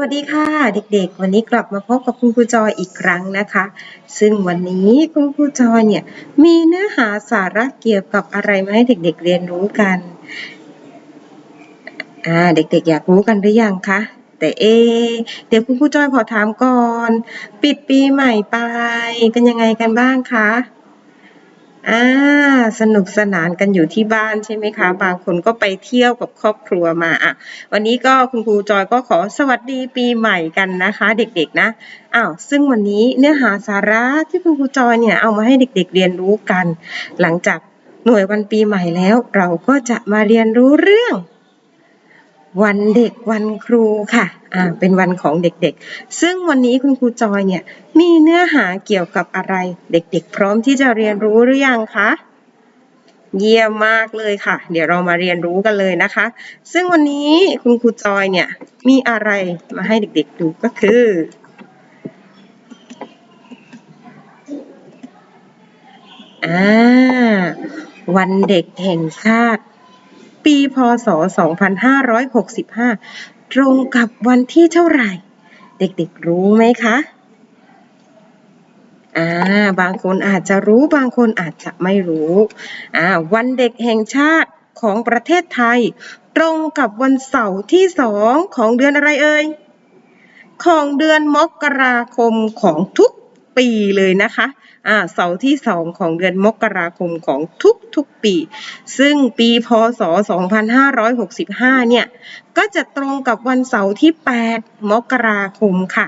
วัสดีค่ะเด็กๆ วันนี้กลับมาพบกับคุณครูจอยอีกครั้งนะคะ ซึ่งวันนี้คุณครูจอยเนี่ยมีเนื้อหาสาระเกี่ยวกับอะไรมาให้เด็กๆเรียนรู้กันอ่าเด็กๆ อยากรู้กันหรือยังคะแต่เอ เดี๋ยวคุณครูจอยขอถามก่อน ปิดปีใหม่ไปเป็นยังไงกันบ้างคะ อ่าสนุกสนานกันอยู่ที่บ้านใช่ไหมคะ บางคนก็ไปเที่ยวกับครอบครัวมาอะวันนี้ก็คุณครูจอยก็ขอสวัสดีปีใหม่กันนะคะ เด็กๆนะอ้าวซึ่งวันนี้เนื้อหาสาระที่คุณครูจอยเนี่ยเอามาให้เด็ก ๆ เรียนรู้กัน หลังจากหน่วยวันปีใหม่แล้ว เราก็จะมาเรียนรู้เรื่อง วันเด็กวันครูค่ะ อ่าเป็นวันของเด็กๆ ซึ่งวันนี้คุณครูจอยเนี่ยมีเนื้อหาเกี่ยวกับอะไรเด็กๆ พร้อมที่จะเรียนรู้หรือยังคะเยี่ยมมากเลยค่ะ เดี๋ยวเรามาเรียนรู้กันเลยนะคะ ซึ่งวันนี้คุณครูจอยเนี่ยมีอะไรมาให้เด็กๆดูก็คือ อ่า วันเด็กแห่งชาติ ปี พศ 2565 ตรงกับวันที่เท่าไหร่ เด็กๆรู้ไหมคะอ่าบางคนอาจจะรู้บางคนอาจจะไม่รู้อ่าวันเด็กแห่งชาติของประเทศไทย ตรงกับวันเสาร์ที่สองของเดือนอะไรเอ่ยของเดือนมกราคมของทุกปีเลยนะคะ อ่าเสาร์ที่สองของเดือนมกราคมของทุกทุกปี ซึ่งปีพศ 2565 เนี่ย ก็จะตรงกับวันเสาร์ที่ 8 มกราคมค่ะ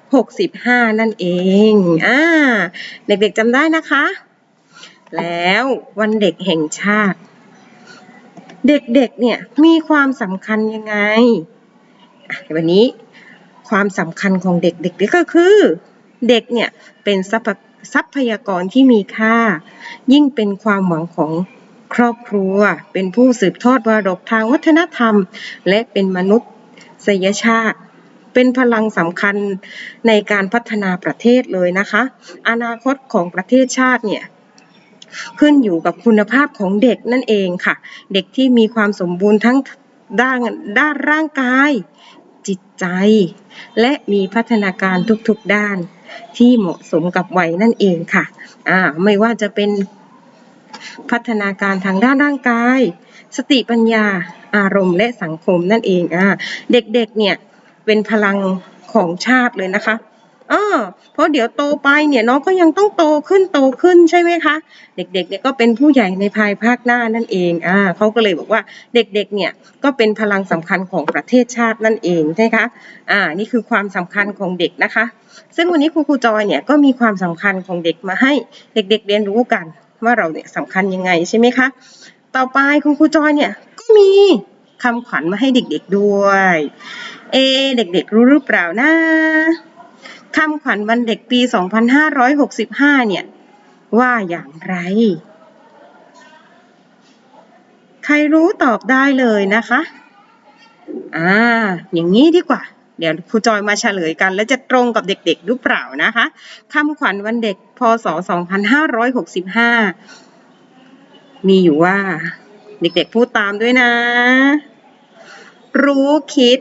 2565 นั่นเองอ่าเด็กๆจำได้นะคะ แล้ววันเด็กแห่งชาติ เด็กๆเนี่ยมีความสำคัญยังไงวันนี้ความสำคัญของเด็กๆก็คือ เด็กเนี่ยเป็นทรัพทรัพยากรที่มีค่า ยิ่งเป็นความหวังของครอบครัว เป็นผู้สืบทอดมรดกทางวัฒนธรรม และเป็นมนุษยชาติ เป็นพลังสำคัญในการพัฒนาประเทศเลยนะคะ อนาคตของประเทศชาติเนี่ยขึ้นอยู่กับคุณภาพของเด็กนั่นเองค่ะ เด็กที่มีความสมบูรณ์ทั้งด้านด้านร่างกาย จิตใจ และมีพัฒนาการทุกๆด้าน ที่เหมาะสมกับวัยนั่นเองค่ะอ่าไม่ว่าจะเป็นพัฒนาการทางด้านร่างกาย สติปัญญา อารมณ์และสังคมนั่นเองอ่าเด็กๆเนี่ยเป็นพลังของชาติเลยนะคะ อ่าเพราะเดี๋ยวโตไปเนี่ยน้องก็ยังต้องโตขึ้นโตขึ้นใช่ไหมคะ เด็กๆเนี่ยก็เป็นผู้ใหญ่ในภายภาคหน้านั่นเองอ่าเขาก็เลยบอกว่าเด็กๆเนี่ยก็เป็นพลังสำคัญของประเทศชาตินั่นเองใช่ไหมคะอ่านี่คือความสำคัญของเด็กนะคะ ซึ่งวันนี้ครูครูจอยเนี่ยก็มีความสำคัญของเด็กมาให้เด็กๆเรียนรู้กันว่าเราเนี่ยสำคัญยังไงใช่ไหมคะ ต่อไปคุณครูจอยเนี่ยก็มีคำขวัญมาให้เด็กๆด้วย เอเด็กๆรู้หรือเปล่านะ คำขวัญวันเด็กปี 2565 เนี่ย ว่าอย่างไร ใครรู้ตอบได้เลยนะคะ อ่า อย่างนี้ดีกว่า เดี๋ยวครูจอยมาเฉลยกัน แล้วจะตรงกับเด็กๆหรือเปล่านะคะคำขวัญวันเด็ก พศ 2565 มีอยู่ว่า เด็กๆพูดตามด้วยนะ รู้คิด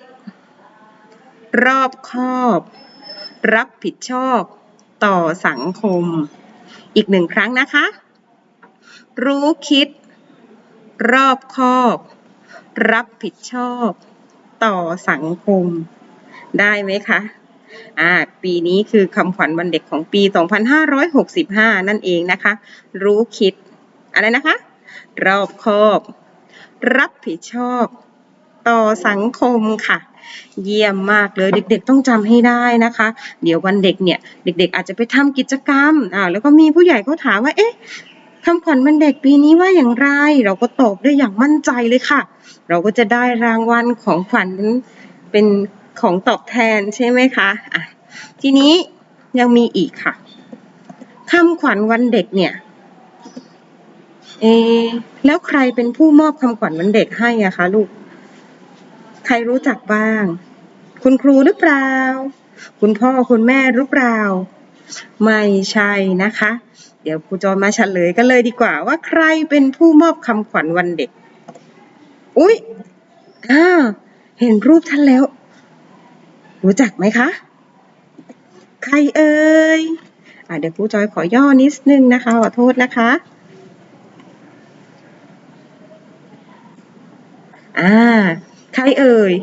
รอบคอบ รับผิดชอบต่อสังคม อีกหนึ่งครั้งนะคะ รู้คิด รอบคอบ รับผิดชอบ ต่อสังคม ได้ไหมคะอ่าปีนี้คือคำขวัญวันเด็กของปี 2565 นั่นเองนะคะ รู้คิด อะไรนะคะ รอบคอบ รับผิดชอบ ต่อสังคมค่ะ เยี่ยมมากเลยเด็กๆต้องจำให้ได้นะคะ เดี๋ยววันเด็กเนี่ยเด็ก ๆ อาจจะไปทำกิจกรรมอ่าแล้วก็มีผู้ใหญ่เขาถามว่าเอ๊ะคำขวัญวันเด็กปีนี้ว่าอย่างไร เราก็ตอบได้อย่างมั่นใจเลยค่ะ เราก็จะได้รางวัลของขวัญเป็นของตอบแทนใช่ไหมคะอะทีนี้ยังมีอีกค่ะคำขวัญวันเด็กเนี่ยเอแล้วใครเป็นผู้มอบคำขวัญวันเด็กให้อะคะลูก ครรู้จักบ้าง คุณครูหรือเปล่า คุณพ่อคุณแม่หรือเปล่า ไม่ใช่นะคะ เดี๋ยวครูจอยมาเฉลยกันเลยดีกว่า ว่าใครเป็นผู้มอบคำขวัญวันเด็ก อุ๊ยอ่าเห็นรูปท่านแล้ว รู้จักไหมคะ ใครเอ่ยอะเดี๋ยวครูจอยขอย่อนิดนึงนะคะ ขอโทษนะคะ อ่า ใคร เอ่ย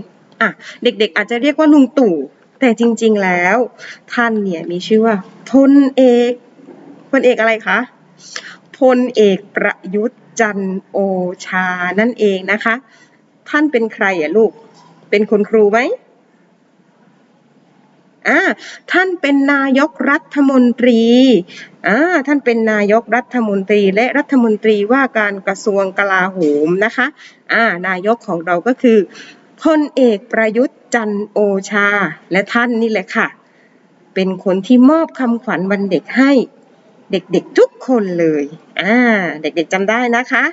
อะเด็กๆ อาจจะเรียกว่าลุงตู่ แต่จริงๆแล้ว ท่านเนี่ยมีชื่อว่าพลเอกพลเอกอะไรคะพลเอกประยุทธ์จันโอชานั่นเองนะคะ ท่านเป็นใครอะลูก เป็นคุณครูไหมอ่าท่านเป็นนายกรัฐมนตรีอ่าท่านเป็นนายกรัฐมนตรีและรัฐมนตรีว่าการกระทรวงกลาโหมนะคะอ่านายกของเราก็คือ พลเอกประยุทธ์จันโอชา และท่านนี่แหละค่ะ เป็นคนที่มอบคำขวัญวันเด็กให้เด็กๆทุกคนเลย อ่า เด็กๆจำได้นะคะ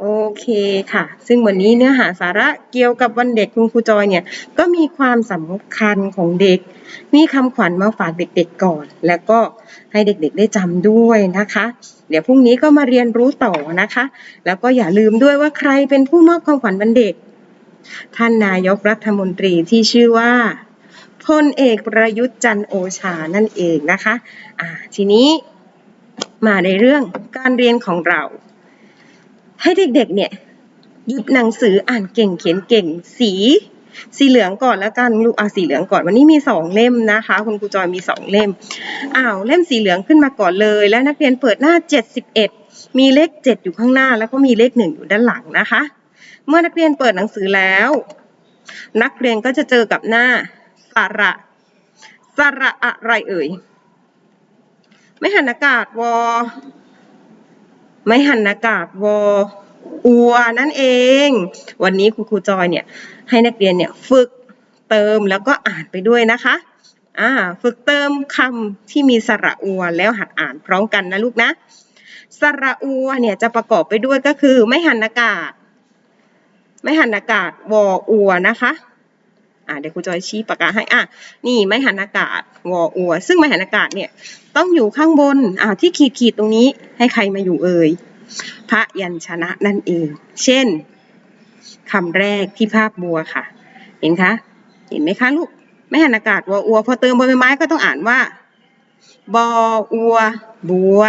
โอเคค่ะ ซึ่งวันนี้เนื้อหาสาระเกี่ยวกับวันเด็กคุณครูจอยเนี่ย ก็มีความสำคัญของเด็ก มีคำขวัญมาฝากเด็กๆก่อน แล้วก็ให้เด็กๆได้จำด้วยนะคะ เดี๋ยวพรุ่งนี้ก็มาเรียนรู้ต่อนะคะ แล้วก็อย่าลืมด้วยว่าใครเป็นผู้มอบคำขวัญวันเด็ก ท่านนายกรัฐมนตรีที่ชื่อว่าพลเอกประยุทธ์จันโอชานั่นเองนะคะอ่าทีนี้มาในเรื่องการเรียนของเรา ให้เด็กๆเนี่ยหยิบหนังสืออ่านเก่งเขียนเก่งสีสีเหลืองก่อนแล้วกันลูกอะสีเหลืองก่อนวันนี้มีสองเล่มนะคะ คุณครูจอยมีสองเล่มอ้าวเล่มสีเหลืองขึ้นมาก่อนเลย แล้วนักเรียนเปิดหน้า71มีเลข7อยู่ข้างหน้า แล้วก็มีเลขหนึ่งอยู่ด้านหลังนะคะ เมื่อนักเรียนเปิดหนังสือแล้ว นักเรียนก็จะเจอกับหน้าสระสระอะไรเอ่ย ไม่หันอากาศวอ ไม่หันอากาศวออัวนั่นเอง วันนี้คุณครูจอยเนี่ยให้นักเรียนเนี่ยฝึกเติมแล้วก็อ่านไปด้วยนะคะ อ่า ฝึกเติมคำที่มีสระอัวแล้วหัดอ่านพร้อมกันนะลูกนะ สระอัวเนี่ยจะประกอบไปด้วยก็คือ ไม่หันอากาศ ไม่หันอากาศวออัวนะคะอ่าเดี๋ยวครูจอยชี้ปากกาให้อะนี่ไม่หันอากาศวออัว ซึ่งไม่หันอากาศเนี่ยต้องอยู่ข้างบนอ่าที่ขีดขีดๆตรงนี้ให้ใครมาอยู่เอ่ยพระยัญชนะนั่นเอง เช่นคำแรกที่ภาพบัวค่ะ เห็นคะเห็นไหมคะลูกไม่หันอากาศวออัว พอเติมบอใบไม้ก็ต้องอ่านว่าบออัว บัว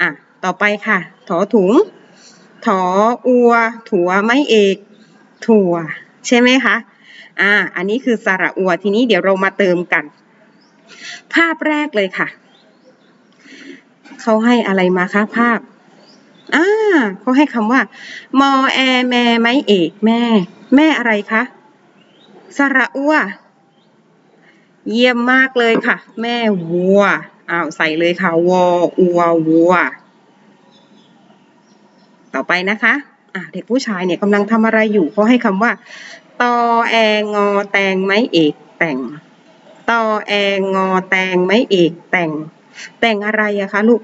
อะ ต่อไปค่ะ ถอถุง ถออัว ถั่วไม่เอก ถั่ว ใช่ไหมคะ อ่า อันนี้คือสระอัว ทีนี้เดี๋ยวเรามาเติมกัน ภาพแรกเลยค่ะ เขาให้อะไรมาคะภาพ อ่าเขาให้คำว่า มอแอแม่ไม้เอกแม่ แม่อะไรคะ สระอัว เยี่ยมมากเลยค่ะ แม่วัว อ้าวใส่เลยค่ะวออัววัว ต่อไปนะคะะเด็กผู้ชายเนี่ยกำลังทำอะไรอยู่เขาให้คำว่าตอแองอแตงไม้เอกแต่งตอแองอแตงไม้เอกแต่ง แต่งอะไรอะคะลูก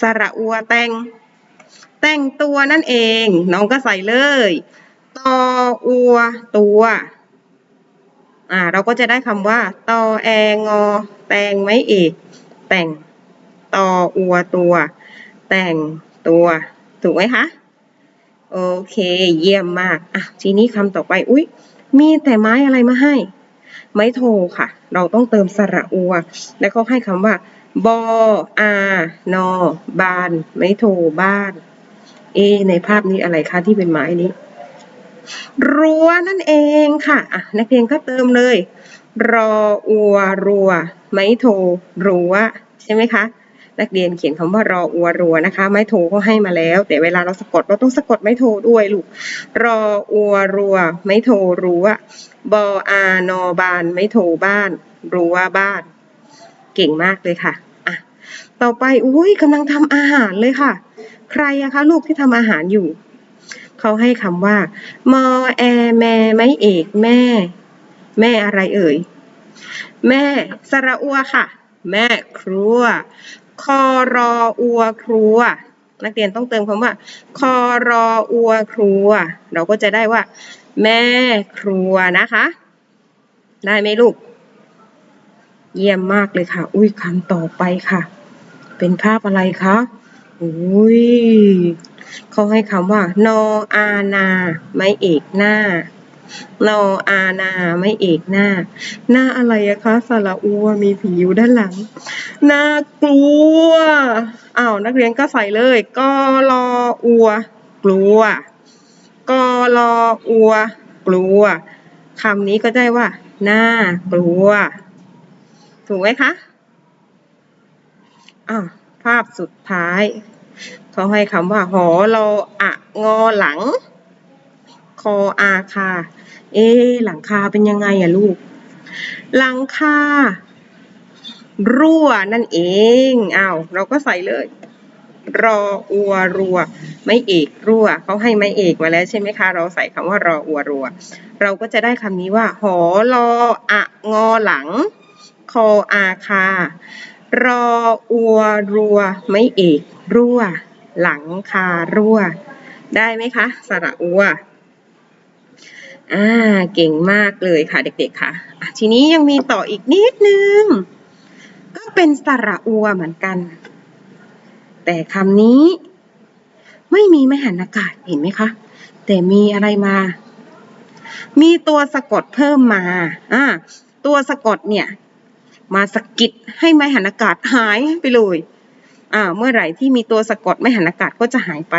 สระอัวแต่ง แต่งตัวนั่นเอง น้องก็ใส่เลยตออัวตัวอ่าเราก็จะได้คำว่าตอแองอแตงไม้เอกแต่งตออัวตัว แต่งตัว ถูกไหมคะ โอเค เยี่ยมมาก อะ ทีนี้คำต่อไป อุ๊ย มีแต่ไม้อะไรมาให้ ไม้โทค่ะ เราต้องเติมสระอัว แล้วก็ให้คำว่า บออานอบาน ไม้โทบ้าน เอ ในภาพนี้อะไรคะที่เป็นไม้นี้ รั้วนั่นเองค่ะ อะ นักเรียนก็เติมเลย รออัวรัว ไม้โทรั้วใช่ไหมคะ นักเรียนเขียนคำว่ารออัวรัวนะคะ ไม้โทก็ให้มาแล้ว แต่เวลาเราสะกดเราต้องสะกดไม้โทด้วยลูกรออัวรัว ไม้โทรั้วบออานอบาน ไม้โทบ้าน รั้วบ้าน เก่งมากเลยค่ะอะต่อไปอุ้ยกำลังทำอาหารเลยค่ะ ใครอะคะลูกที่ทำอาหารอยู่เขาให้คำว่า มอแอแม่ไม้เอกแม่ แม่อะไรเอ่ย แม่สระอัวค่ะ แม่ครัว คอรออัวครัว นักเรียนต้องเติมคำว่า คอรออัวครัว เราก็จะได้ว่า แม่ครัวนะคะ ได้ไหมลูก เยี่ยมมากเลยค่ะ อุ้ยคำต่อไปค่ะ เป็นภาพอะไรคะอุ้ยเขาให้คำว่านออานา ไม้เอกหน้า นออานาไม่เอกหน้า หน้าอะไรอะคะสาระอัวมีผีอยู่ด้านหลังน่ากลัวอ้าวนักเรียนก็ใส่เลยกอรออัว กลัวกอรออัว กลัวคำนี้ก็ได้ว่าน่ากลัว ถูกไหมคะอ้าวภาพสุดท้าย เขาให้คำว่าหอรออะงอหลัง คออาคา เอะหลังคาเป็นยังไงอะลูก หลังคารั่วนั่นเองอ้าวเราก็ใส่เลย รออัวรัว ไม่เอกรั่วเขาให้ไม่เอกมาแล้วใช่ไหมคะ เราใส่คำว่ารออัวรัว เราก็จะได้คำนี้ว่า หอรออะงอหลัง คออาคา รออัวรัว ไม่เอกรั่ว หลังคารั่ว ได้ไหมคะ สระอัว อ่าเก่งมากเลยค่ะเด็กๆค่ะ ทีนี้ยังมีต่ออีกนิดนึง ก็เป็นสระอัวเหมือนกัน แต่คำนี้ ไม่มีไม่หันอากาศเห็นไหมคะ แต่มีอะไรมา มีตัวสะกดเพิ่มมาอ่าตัวสะกดเนี่ย มาสะกิดให้ไม้หันอากาศหายไปเลย อ่าเมื่อไหร่ที่มีตัวสะกดไม่หันอากาศก็จะหายไป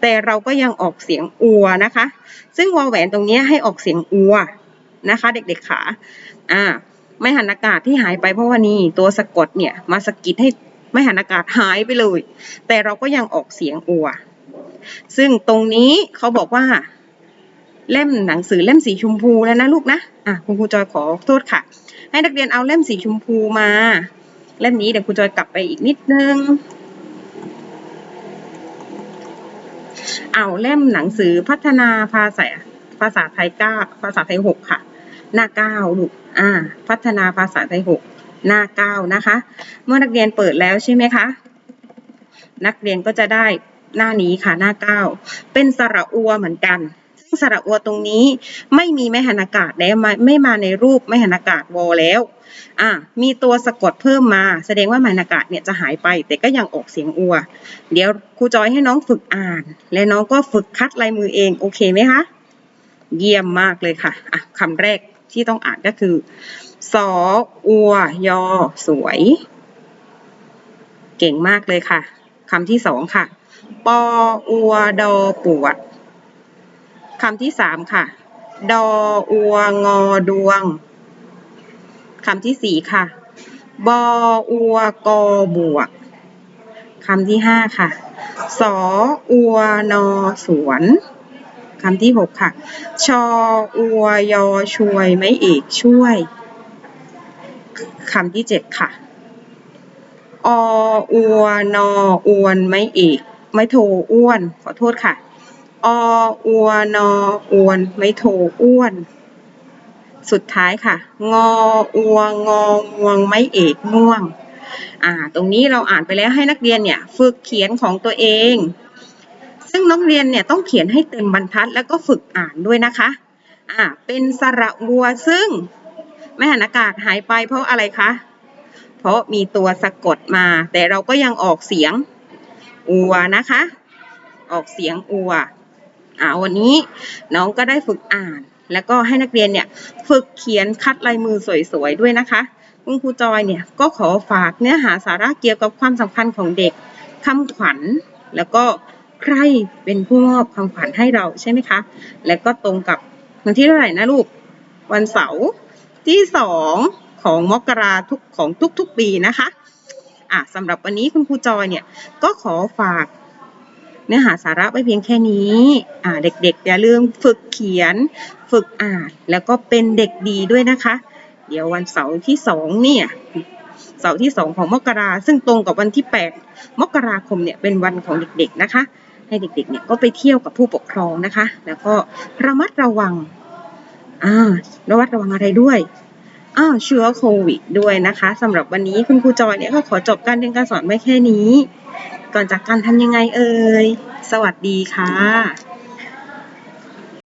แต่เราก็ยังออกเสียงอัวนะคะ ซึ่งวอแหวนตรงนี้ให้ออกเสียงอัวนะคะ เด็กๆขาอ่าไม่หันอากาศที่หายไปเพราะว่านี่ตัวสะกดเนี่ยมาสะกิดให้ไม่หันอากาศหายไปเลย แต่เราก็ยังออกเสียงอัว ซึ่งตรงนี้เขาบอกว่า เล่มหนังสือเล่มสีชมพูแล้วนะลูกนะอะคุณครูจอยขอโทษค่ะ ให้นักเรียนเอาเล่มสีชมพูมา เล่มนี้เดี๋ยวครูจอยกลับไปอีกนิดนึง เอาเล่มหนังสือพัฒนาภาษาภาษาไทยเก้าภาษาไทยหกค่ะ หน้าเก้าลูกอ่า พัฒนาภาษาไทยหกหน้าเก้านะคะ เมื่อนักเรียนเปิดแล้วใช่ไหมคะ นักเรียนก็จะได้หน้านี้ค่ะหน้าเก้าเป็นสระอัวเหมือนกัน สระอัวตรงนี้ ไม่มีแม่หันอากาศแล้วไม่ไม่มาในรูปแม่หันอากาศวอแล้วอ่ามีตัวสะกดเพิ่มมา แสดงว่าแม่หันอากาศเนี่ยจะหายไป แต่ก็ยังออกเสียงอัว เดี๋ยวครูจอยให้น้องฝึกอ่าน และน้องก็ฝึกคัดลายมือเองโอเคไหมคะเยี่ยมมากเลยค่ะอะคำแรกที่ต้องอ่านก็คือสออัวยอ สวย เก่งมากเลยค่ะคำที่สองค่ะ ปออัวดอปวด คำที่สามค่ะ ดออัวงอดวง คำที่สี่ค่ะ บออัวกอบวก คำที่ห้าค่ะ สออัวนอสวนคำที่หกค่ะ ชออัวยอช่วยไม่เอกช่วย คำที่เจ็ดค่ะ ออัวนออวนไม่เอก ไม่โทอ้วน ขอโทษค่ะ อ อัว นอ อวน ไม่โท อ้วน สุดท้ายค่ะ งอ อัว งองวง ไม่เอกง่วง อ่า ตรงนี้เราอ่านไปแล้วให้นักเรียนเนี่ย ฝึกเขียนของตัวเอง ซึ่งนักเรียนเนี่ยต้องเขียนให้เต็มบรรทัด แล้วก็ฝึกอ่านด้วยนะคะ อ่า เป็นสระวัวซึ่งไม่หันอากาศหายไปเพราะอะไรคะ เพราะมีตัวสะกดมา แต่เราก็ยังออกเสียงอัวนะคะ ออกเสียงอัว อ่าวันนี้น้องก็ได้ฝึกอ่าน แล้วก็ให้นักเรียนเนี่ยฝึกเขียนคัดลายมือสวยๆด้วยนะคะคุณครูจอยเนี่ยก็ขอฝากเนื้อหาสาระเกี่ยวกับความสำคัญของเด็กคำขวัญ แล้วก็ใครเป็นผู้มอบคำขวัญให้เราใช่ไหมคะ และก็ตรงกับวันที่เท่าไหร่นะลูก วันเสาร์ที่สองของมกราทุกของทุกๆปีนะคะอะสำหรับวันนี้คุณครูจอยเนี่ยก็ขอฝาก เนื้อหาสาระไว้เพียงแค่นี้ เด็กๆ อย่าลืมฝึกเขียน ฝึกอ่าน แล้วก็เป็นเด็กดีด้วยนะคะ เดี๋ยววันเสาร์ที่สองเนี่ย เสาร์ที่สองของมกราซึ่งตรงกับวันที่แปดมกราคมเนี่ยเป็นวันของเด็กๆนะคะ ให้เด็กๆเนี่ยก็ไปเที่ยวกับผู้ปกครองนะคะ แล้วก็ระมัดระวัง อ่า ระมัดระวังอะไรด้วย อ้าวเชื้อโควิดด้วยนะคะสำหรับวันนี้คุณครูจอยเนี่ยก็ขอจบการเรียนการสอนไว้แค่นี้ ก่อนจากการทำยังไงเอ่ย สวัสดีค่ะ